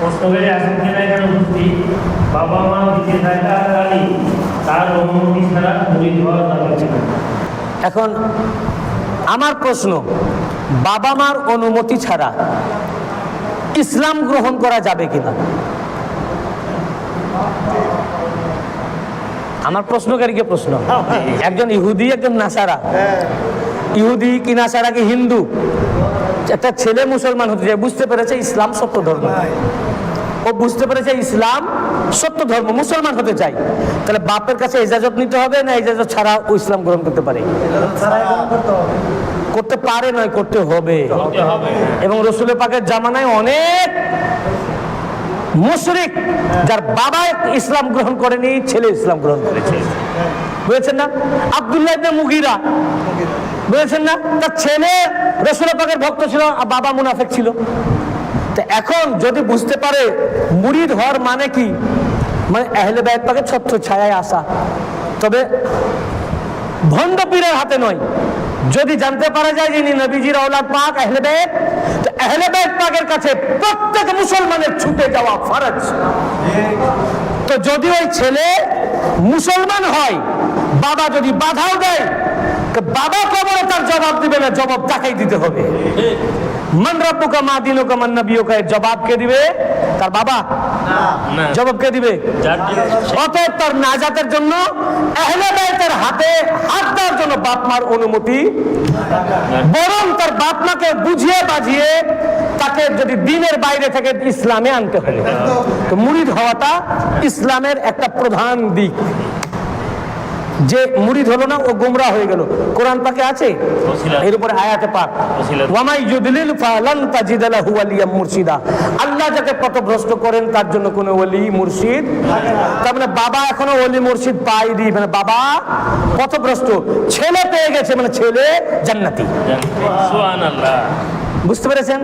প্রশ্ন করে আসেন কিনা এখানে উপস্থিত? বাবা মা বেঁচে থাকাকালীন তার অনুমতি ছাড়া মুড়ি হওয়া যাবে এখন আমার প্রশ্ন বাবা মার অনুমতি ছাড়া ইসলাম গ্রহণ করা যাবে কিনা? আমার প্রশ্নকারীকে প্রশ্ন। একজন ইহুদি একজন নাসারা। ইহুদি কি নাসারা কি হিন্দু? একটা ছেলে মুসলমান হতে যায় বুঝতে পেরেছে ইসলাম সত্য ধর্ম। ও বুঝতে পেরেছে ইসলাম সত্য ধর্ম মুসলমান হতে চাই তাহলে বাপের কাছে ইজাজত নিতে হবে না ইজাজত ছাড়া ও ইসলাম গ্রহণ করতে পারে? করতে পারে নয় করতে হবে। করতে হবে। এবং রসুলের পাকের জামানায় অনেক মুশরিক যার বাবা ইসলাম গ্রহণ করেনি, ছেলে ইসলাম গ্রহণ করেছে। বুঝেছেন না? আব্দুল্লাহ মুগিরা। বুঝেছেন না? তার ছেলে রসুলের পাকের ভক্ত ছিল আর বাবা মুনাফেক ছিল। তো এখন যদি বুঝতে পারে মুড়িদ হওয়ার মানে কি? মানে আহলে বাইত পাকের ছত্র ছায়ায় আসা। তবে ভণ্ড পীরের হাতে নয়। যদি জানতে পারা যায় যিনি নবীজির আওলাদ পাক, আহলে তো আহলে পাকের কাছে প্রত্যেক মুসলমানের ছুটে যাওয়া ফরজ। তো যদি ওই ছেলে মুসলমান হয় বাবা যদি বাধাও দেয় বাবা কবরে তার জবাব দিবে না জবাব তাকেই দিতে হবে। মান রব্বুকা মা দিনুকা মান নবিয়ুকা জবাব কে দিবে? তার বাবা? না। জবাব কে দিবে? অতএব তার নাজাতের জন্য আহলে বাইতের হাতে হাত দেওয়ার জন্য বাপ মার অনুমতি। বরং তার বাপ মাকে বুঝিয়ে বাজিয়ে তাকে যদি দিনের বাইরে থেকে ইসলামে আনতে হবে তো মুরিদ হওয়াটা ইসলামের একটা প্রধান দিক। যে মুরিদ হলো না ও গুমরা হয়ে গেল। কোরআন পাকে আছে। এর উপরে আয়াতে পাক। ওয়ামাই ইউদলিল ফালান তাজিদ লাহু ওয়ালিয়াম মুরশিদা। আল্লাহ যাকে পথভ্রষ্ট করেন তার জন্য কোনো ওলি মুর্শিদ তার মানে বাবা এখনও ওলি মুর্শিদ পাইনি মানে বাবা পথভ্রষ্ট। ছেলে পেয়ে গেছে মানে ছেলে জান্নাতি। সুবহানাল্লাহ। বুঝতে পেরেছেন?